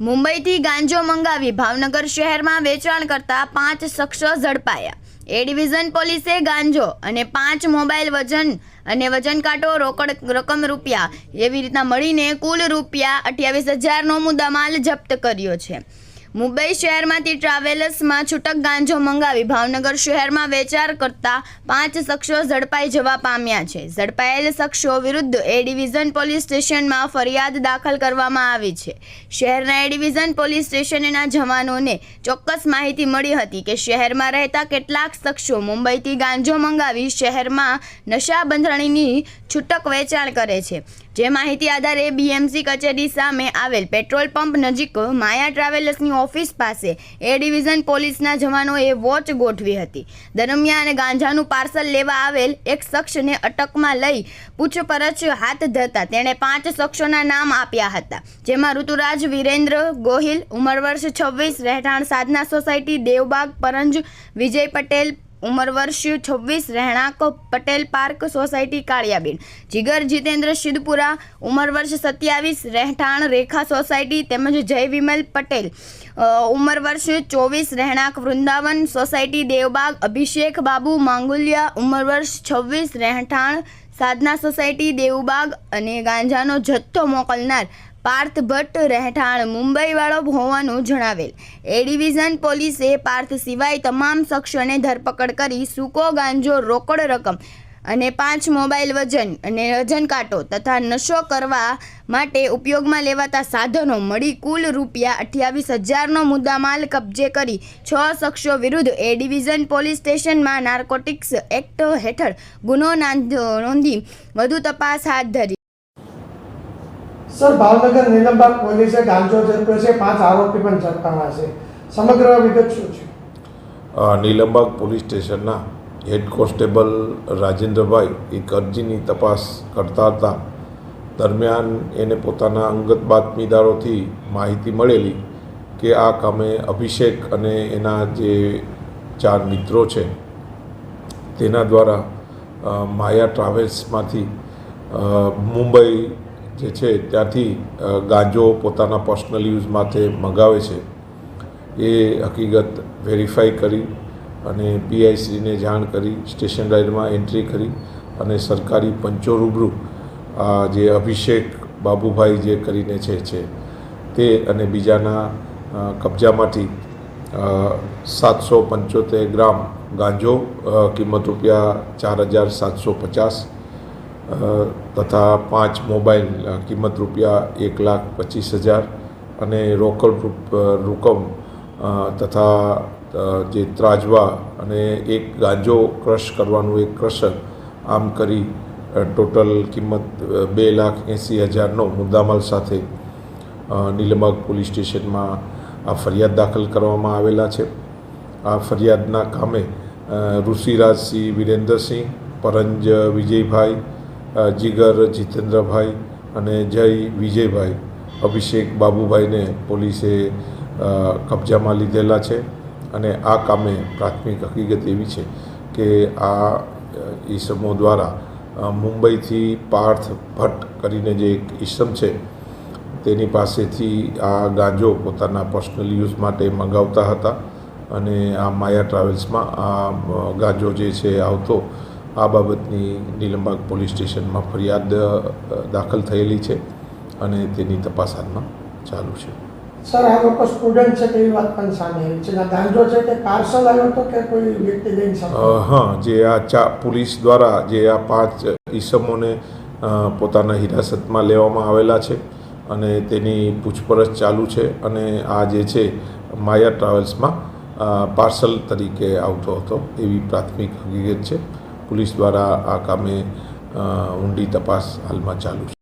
મુંબઈથી ગાંજો મંગાવી ભાવનગર શહેરમાં વેચાણ કરતા પાંચ શખ્સો ઝડપાયા. એ ડિવિઝન પોલીસે ગાંજો અને પાંચ મોબાઈલ વજન અને વજન કાંટો રોકડ રકમ રૂપિયા એવી રીતના મળીને કુલ રૂપિયા અઠ્યાવીસ હજારનો મુદ્દામાલ જપ્ત કર્યો છે. મુંબઈ શહેરમાંથી ટ્રાવેલર્સમાં છૂટક ગાંજો મંગાવી ભાવનગર શહેરમાં વેચાર કરતા પાંચ શખ્સો ઝડપાઈ જવા પામ્યા છે. ઝડપાયેલ શખ્સો વિરુદ્ધ એ ડિવિઝન પોલીસ સ્ટેશનમાં ફરિયાદ દાખલ કરવામાં આવી છે. શહેરના એ ડિવિઝન પોલીસ સ્ટેશનના જવાનોને ચોક્કસ માહિતી મળી હતી કે શહેરમાં રહેતા કેટલાક શખ્સો મુંબઈથી ગાંજો મંગાવી શહેરમાં નશા બંધારણીની છૂટક વેચાણ કરે છે. જે માહિતી આધારે બીએમસી કચેરી સામે આવેલ પેટ્રોલ પંપ નજીક માયા ટ્રાવેલર્સની ઓફિસ પાસે એ ડિવિઝન પોલીસના જવાનોએ વોચ ગોઠવી હતી. દરમિયાન ગાંજાનું પાર્સલ લેવા આવેલ એક શખ્સને અટકમાં લઈ પૂછપરછ હાથ ધરતા તેણે પાંચ શખ્સોના નામ આપ્યા હતા. જેમાં ઋતુરાજ વિરેન્દ્ર ગોહિલ ઉંમર વર્ષ છવ્વીસ, રહેઠાણ સાધના સોસાયટી, દેવબાગ, પરંજ, વિજય પટેલ ઉંમર વર્ષ છવ્વીસ રહેણાંક પટેલ પાર્ક સોસાયટી કાળિયાબેન જીગર જીતેન્દ્ર સિદ્ધપુરા, ઉંમર વર્ષ સત્યાવીસ રહેઠાણ રેખા સોસાયટી તેમજ જય વિમલ પટેલ ઉંમર વર્ષ ચોવીસ રહેણાંક વૃંદાવન સોસાયટી દેવબાગ, અભિષેક બાબુ માંગુલિયા, ઉંમર વર્ષ છવ્વીસ રહેઠાણ સાધના સોસાયટી દેવબાગ અને ગાંજાનો જથ્થો મોકલનાર પાર્થ ભટ્ટ રહેઠાણ મુંબઈવાળો હોવાનું જણાવેલ. એ ડિવિઝન પોલીસે પાર્થ સિવાય તમામ શખ્સોને ધરપકડ કરી સૂકો ગાંજો, રોકડ રકમ અને પાંચ મોબાઈલ વજન અને વજન કાંટો તથા નશો કરવા માટે ઉપયોગમાં લેવાતા સાધનો મળી કુલ રૂપિયા અઠ્યાવીસ હજારનો મુદ્દામાલ કબજે કરી છ શખ્સો વિરુદ્ધ એ ડિવિઝન પોલીસ સ્ટેશનમાં નાર્કોટિક્સ એક્ટ હેઠળ ગુનો નાંધ- વધુ તપાસ હાથ ધરી સર, ભાવનગર નીલમબાગ પોલીસે ગાંજો ઝડપ્યો છે, પાંચ આરોપી પણ ઝડપાયા છે. સમગ્ર વિગત શું છે? નીલમબાગ પોલીસ સ્ટેશનના હેડ કોન્સ્ટેબલ રાજેન્દ્રભાઈ એક અરજીની તપાસ કરતા હતા. દરમિયાન એને પોતાના અંગત બાતમીદારોથી માહિતી મળેલી કે આ કામે અભિષેક અને એના જે ચાર મિત્રો છે, તેના દ્વારા માયા ટ્રાવેલ્સમાંથી મુંબઈ જે છે, ત્યાંથી ગાંજો પોતાના પર્સનલ યુઝ માટે મંગાવે છે, એ હકીકત વેરીફાઈ કરી અને પીઆઈસીને જાણ કરી સ્ટેશન રાઇડમાં એન્ટ્રી કરી અને સરકારી પંચો રૂબરૂ, આ જે અભિષેક બાબુભાઈ જે કરીને છે છે, તે અને બીજાના કબજામાંથી સાતસો પંચોતેર ગ્રામ ગાંજો કિંમત રૂપિયા ચાર હજાર સાતસો પચાસ તથા પાંચ મોબાઈલ કિંમત રૂપિયા એક લાખ પચીસ હજાર અને રોકડ રકમ તથા જે ત્રાજવા અને એક ગાંજો ક્રશ કરવાનું એક ક્રશર, આમ કરી ટોટલ કિંમત બે લાખ એંસી હજારનો મુદ્દામાલ સાથે નીલમબાગ પોલીસ સ્ટેશનમાં આ ફરિયાદ દાખલ કરવામાં આવેલા છે. આ ફરિયાદના કામે ઋષિરાજસિંહ વિરેન્દ્રસિંહ, પરંજ વિજયભાઈ જીગર, જીતેન્દ્રભાઈ અને જય વિજયભાઈ. અભિષેક બાબુભાઈને પોલીસે કબજામાં લીધેલા છે અને આ કામે પ્રાથમિક હકીકત એવી છે કે આ ઈસમો દ્વારા મુંબઈથી પાર્થ ભટ્ટ કરીને જે એક ઈસમ છે તેની પાસેથી આ ગાંજો પોતાના પર્સનલ યુઝ માટે મંગાવતા હતા અને આ માયા ટ્રાવેલ્સમાં આ ગાંજો જે છે આવતો આ બાબતની નીલમબાગ પોલીસ સ્ટેશનમાં ફરિયાદ દાખલ થયેલી છે અને તેની તપાસ હાલમાં ચાલુ છે. સર આ લોકો સ્ટુડન્ટ છે તેવી વાત પણ સામે આવી. છે ગાંજો છે તે પાર્સલ આવ્યો હતો કે કોઈ વ્યક્તિ લઈને હા જે આ ચા પોલીસ દ્વારા જે આ પાંચ ઈસમોને પોતાના હિરાસતમાં લેવામાં આવેલા છે અને તેની પૂછપરછ ચાલુ છે અને આ જે છે માયા ટ્રાવેલ્સમાં પાર્સલ તરીકે આવતો હતો એવી પ્રાથમિક હકીકત છે. પોલીસ દ્વારા આ કામે ઊંડી તપાસ હાલમાં ચાલુ છે.